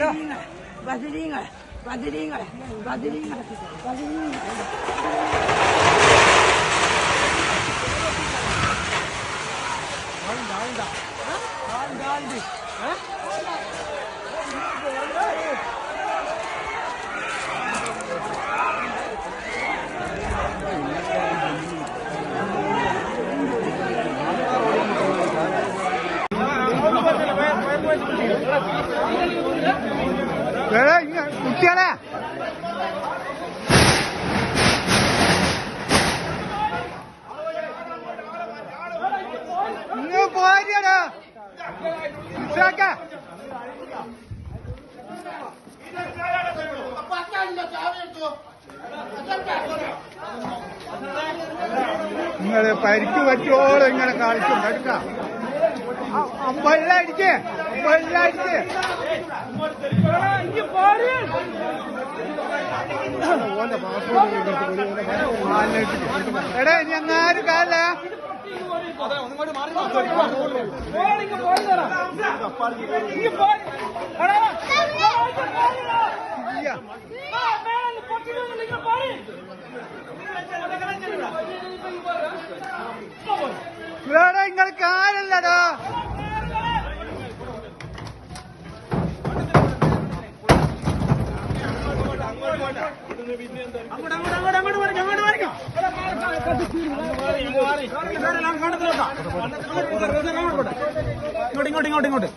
Alo, Vaseline rồi, Vaseline rồi, Vaseline rồi, Vaseline rồi. Onda, onda. Onda, onda. Hả? Thank you. കുട്ടികളെ. ഇങ്ങ് ഇസാക്ക നിങ്ങൾ പരിക്ക് പറ്റിയോളം ഇങ്ങനെ കളിക്കും. എടുക്കാം. വെള്ളം അടിക്കേ. എടാ ഇനി അങ്ങാരും കാല ഇവിടെ ഇങ്ങോട്ട് ഇങ്ങോട്ട് ഇങ്ങോട്ട്.